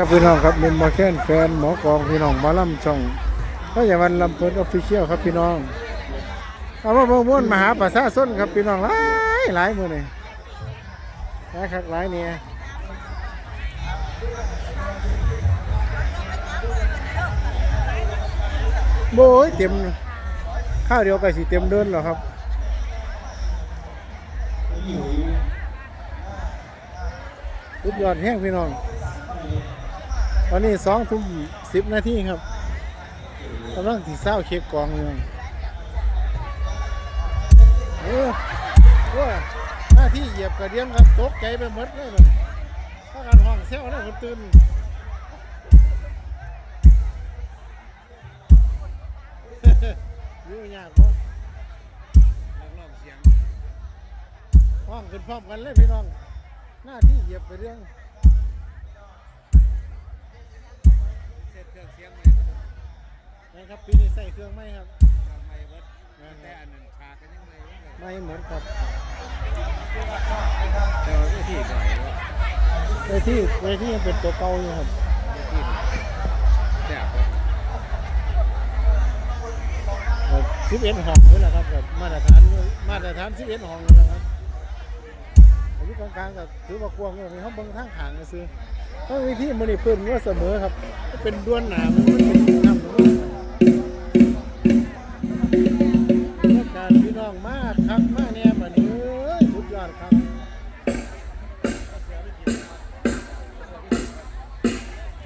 ครับพี่น้องครับเป็นมอแค้นแฟนหมอกองพี่น้องมาล่ำช่องพระยาวันลำเพินออฟฟิเชียลครับพี่น้องเอามาประมวลมหาประชาชนครับพี่น้องหลายหลายมือนี่หลายคักหลายเนี่ยโบยเต็มข้าวเดียวก็สิเต็มเดินแล้วครับสุดยอดแห้งพี่น้อง ตอนนี้สองทุ่มสิบนาทีครับกำลังสีเศร้าเช็คกองอยู่เออว่าหน้าที่เหยียบกระเดียงครับตกใจไปหมดเลยมันถ้าการห้องเซลแล้วคนตื่นยู่ยากปะห้องขึ้นพร้อมกันเลยพี่น้อง หน้าที่เหยียบกระเดียง ร็จเครื่องเสียงไหมนะครับปีนี้ใส่เครื่องไหมครับไม่เบิดแต่อันนั้นฉากกันยังไงวะเนี่ยไม่เหมือนครับแต่ว่าวิธีหน่อยว่าเวทีเวทียังเป็นตัวเก่าอยู่ครับวิธีหน่อยแซ่บสิบเอ็ดห้องนี่แหละครับแบบมาตรฐานมาตรฐานสิบเอ็ดห้องนี่แหละครับอายุกลางๆก็ถือว่ากว้างอยู่มีห้องเบิ้งทางขางก็ซื้อ ถ้าวิธีมันนี่เพิ่นว่าเสมอครับ เป็นด้วนหนามันมันเป็นน้ำมันบรรยากาศพี่น้องมากครับมาเนี่ยบันี้เอ้ยสุดยอดครับ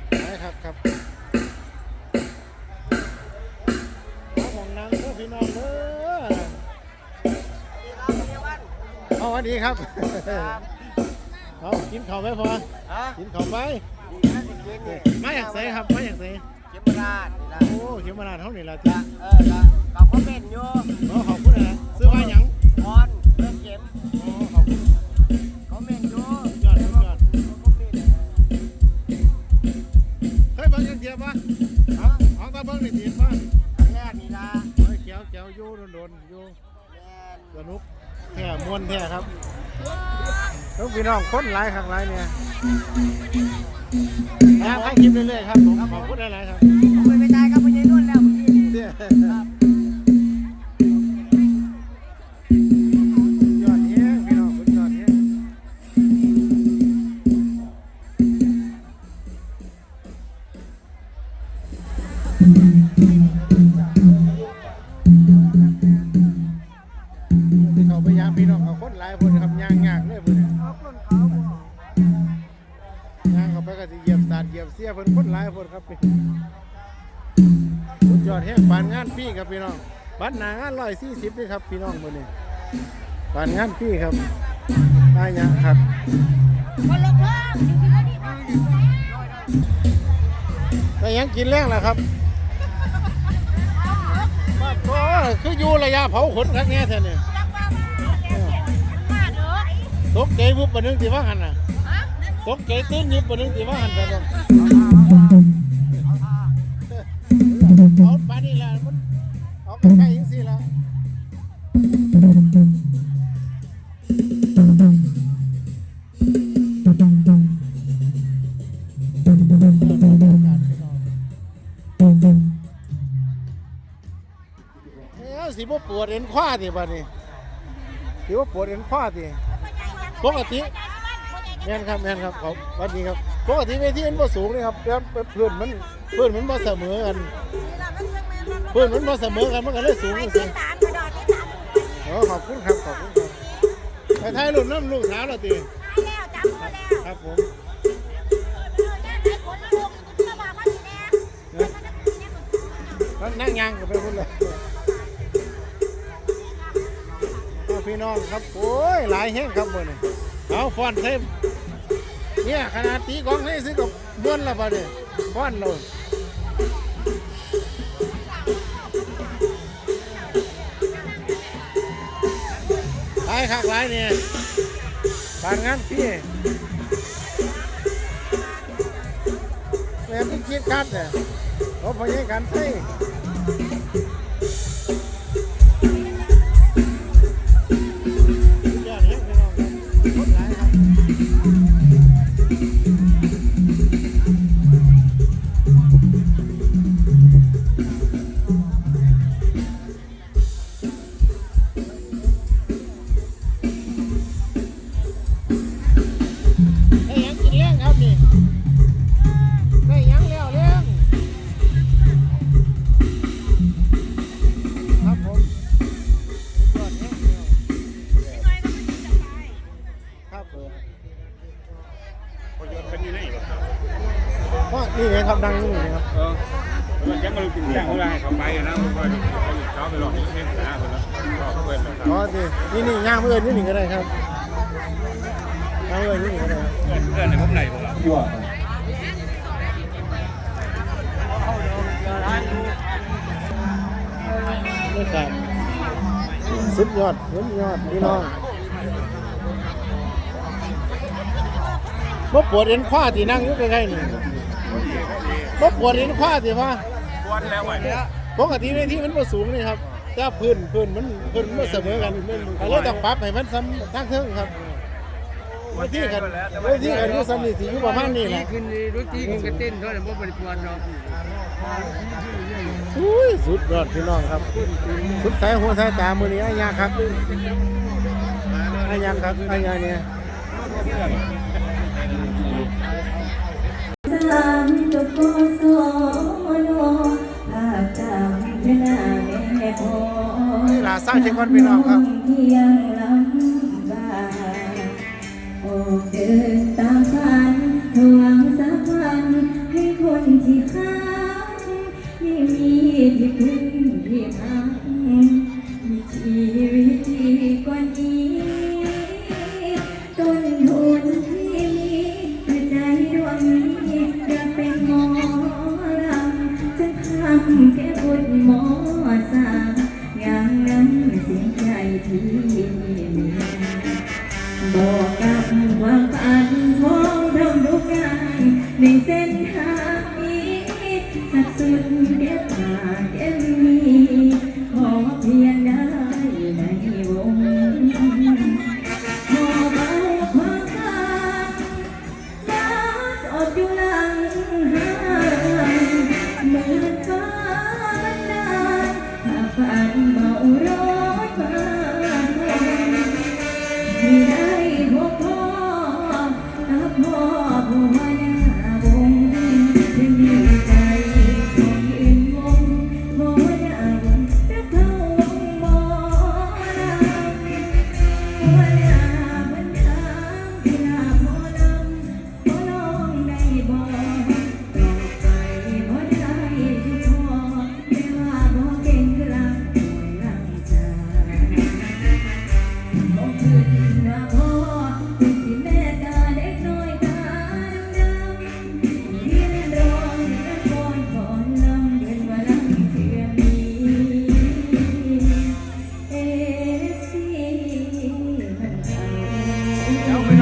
ไปครับครับเอาของนางเด้อพี่น้องเด้อเอาสวัสดีครับ เอากินข้าวไหมพอฮะกินข้าวไปดีนะจริงๆนี่ไม่อยากใส่ครับไม่อยากใส่เข็มราชนี่ละโอ้เขียวมาลาดเท่านี้ละจ้ะละเออละกับคอมเมนต์อยู่ขอขอบคุณนะซื้อมาหยังพรเพื่อนเข็มโอ้ขอบคุณคอมเมนต์อยู่ยอดสุดยอดคอมเมนต์เฮ้ยเบิ้งยังเทียบปะฮะของตาเบิ้งนี่เทียบปะครั้งแรกนี่ละเฮ้ยเขียวเขียวอยู่โดนๆอยู่แมนสนุก แท้มวนแท้ครับแล้วพี่น้องคนหลายข้างหลายเนี่ยนะถ่ายคลิปเรื่อยๆครับผมขอบคุณหลายๆครับ ผมไปไปตายกับพญานุ่นแล้วเมื่อกี้นี่เนี่ย ย่างยากเลยเพิ่นเอาคนขาบ่ย่างเข้าไปก็สิเหยียบสาดเหยียบเสียเพิ่นคนหลายคนครับสุดยอดแฮงปานงานฟรีครับพี่น้องบัตรหนางาน140นี่ครับพี่น้องมื้อนี้ปานงานฟรีครับได้หยังครับคนละเพิ่มอแต่ยังกินแรงแหละครับโอ้ยคืออยู่ระยะเผาขนครั้งนี้แท้เนี่ย ตกใจวุบปะนึงตีว่าหันน่ะฮะตกใจตื่นยิบปะนึงตีว่าหันแต่ต้องเอาปานนี่แหละมันเอาใกล้ๆยังสิละเอ้าสิบ่ปวดเอ็นขวาติบัดนี้สิบ่ปวดเอ็นขวาติ ปกติแม่นครับแม่นครับครับสวัสดีครับปกติเวทีมันบ่สูงเลยครับแล้วพื้นมันพื้นมันบ่เสมอกันพื้นมันบ่เสมอกันมันก็เลยสูงจังซี่โอ้ขอบคุณครับขอบคุณครับไปถ่ายรูปน้ำลูกสาวเราตีครับผมนั่งนั่งยางกันไปหมดเลย องครับโอ้ยหลายแห้งครับบ่เนี่เอาฟอนเทมเนี่ยขนาดตีกองให้ซื้อกับม้วนละบ่เนี่ยฟอนเราหลายคักหลายเนี่ยบานงานพี่แม่ที่คิดคัดเนี่ยเขาพยายามใส่ ว่านี่ไงครับดังนี่ไงครับเออแล้วแกมาลูกติ่งแจ้งเขาได้เขาไปนะเขาไปเช้าไปหลอกเล่นนะคนละก็เปิดแล้วอ๋อสินี่นี่ย่างเพื่อนนี่นี่ก็ได้ครับย่างเพื่อนนี่นี่ก็ได้ครับเพื่อนเพื่อนในผมไหนผมละนี่ครับสุดยอดสุดยอดพี่น้องบ่ปวดเอ็นขวาที่นั่งอยู่ใกล้ๆนี่ บ่ปวดเอ็นขวาที่ว่าปวดแล้วไอ้เนี่ยปกติเวทีมันบ่สูงนี่ครับแต่พื้นพื้นมันพื้นมันบ่เสมอกันก็เลยต้องปรับให้มันซ้ำทางเทิงครับเวทีกันเวทีกันอยู่ซ้ำนี่สิอยู่ประมาณนี้แหละขึ้นรถที่ขึ้นกระเต้นเท่านั้นว่าบริปวนเราอุ้ยสุดยอดพี่น้องครับ สุดสายหัวสายตามือนี้อายาครับอายาครับอายาเนี่ยาสร้างเช็ควันพี่น้องครับเที่ยงลำบากออกเดินตามฝันหวังสักวันให้คนที่ค้างได้มีที่พึ่งที่ทางมีชีวิต เดี๋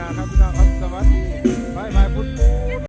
น้องครับขอบคุณพี่น้อง